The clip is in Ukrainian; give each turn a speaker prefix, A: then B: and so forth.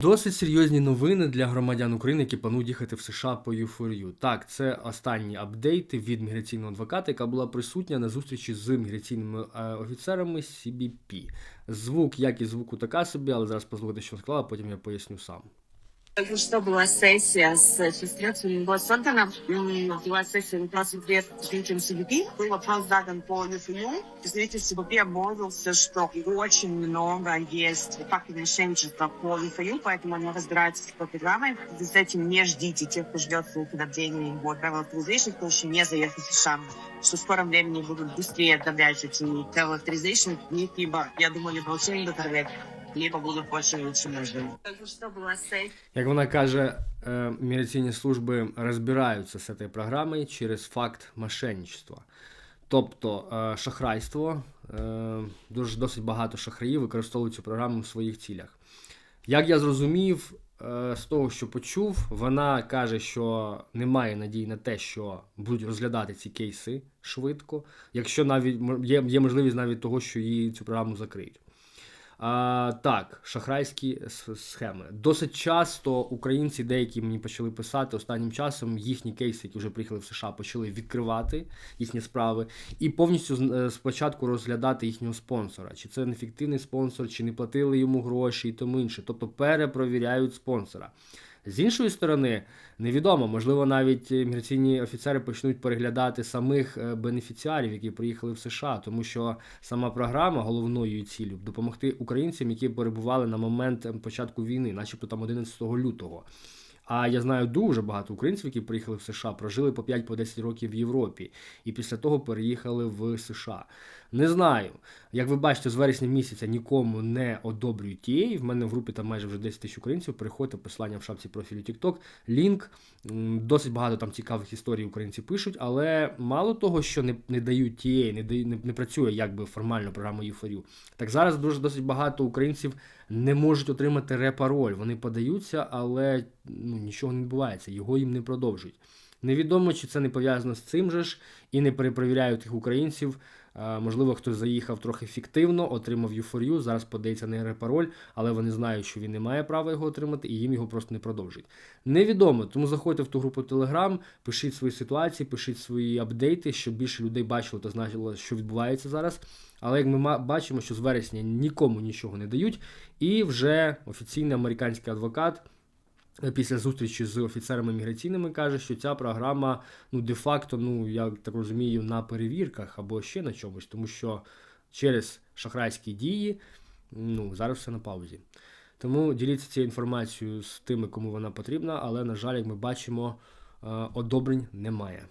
A: Досить серйозні новини для громадян України, які планують їхати в США по Юфорію. Так, це останні апдейти від міграційного адвоката, яка була присутня на зустрічі з міграційними е, офіцерами CBP. Звук, як і звуку така собі, але зараз послухайте, що сказала, потім я поясню сам.
B: Только что была сессия с чувствительным Госсортоном. Была сессия вопрос ответ представителем CBP. Был вопрос задан по НФУ. Представитель CBP обмолвился, что очень много есть фактов мошенничества по НФУ, поэтому они разбираются с программой. С этим не ждите тех, кто ждет своих продления его travel authorization, кто еще не заехал в США. Что в скором времени будут быстрее обновлять эти travel. Их либо, я думаю, либо вообще не докормят, либо была сессия.
A: Як вона каже, е, міграційні служби розбираються з цією програмою через факт мошенничества. Тобто е, шахрайство, е, дуже досить багато шахраїв використовують цю програму в своїх цілях. Як я зрозумів, з того, що почув, вона каже, що немає надії на те, що будуть розглядати ці кейси швидко, якщо навіть є, є можливість навіть того, що її цю програму закриють. А, так, шахрайські схеми. Досить часто українці, деякі мені почали писати останнім часом, їхні кейси, які вже приїхали в США, почали відкривати їхні справи і повністю е, спочатку розглядати їхнього спонсора. Чи це нефіктивний спонсор, чи не платили йому гроші і тому інше. Тобто перепровіряють спонсора. З іншої сторони, невідомо, можливо, навіть міграційні офіцери почнуть переглядати самих е, бенефіціарів, які приїхали в США, тому що сама програма головною ціллю допомогти українцям, які перебували на момент е, початку війни, начебто там 11 лютого. А я знаю дуже багато українців, які приїхали в США, прожили по 5-10 років в Європі і після того переїхали в США. Не знаю. Як ви бачите, з вересня місяця нікому не одобрюють TA. В мене в групі там майже вже 10 тисяч українців. Переходьте посилання в шапці профілю TikTok. Лінк. Досить багато там цікавих історій українці пишуть, але мало того, що не, не дають TA, не, не, не працює якби формально програма U4U, так зараз дуже досить багато українців не можуть отримати репароль. Вони подаються, але ну, нічого не відбувається, його їм не продовжують. Невідомо, чи це не пов'язано з цим же ж, і не перепровіряють тих українців. Можливо, хтось заїхав трохи фіктивно, отримав U4U, зараз подається на репароль, але вони знають, що він не має права його отримати, і їм його просто не продовжують. Невідомо, тому заходьте в ту групу Telegram, пишіть свої ситуації, пишіть свої апдейти, щоб більше людей бачило та знало, що відбувається зараз. Але як ми бачимо, що з вересня нікому нічого не дають, і вже офіційний американський адвокат після зустрічі з офіцерами міграційними каже, що ця програма, ну, де-факто, ну, я так розумію, на перевірках або ще на чомусь, тому що через шахрайські дії, ну, зараз все на паузі. Тому діліться цією інформацією з тими, кому вона потрібна, але, на жаль, як ми бачимо, е, одобрень немає.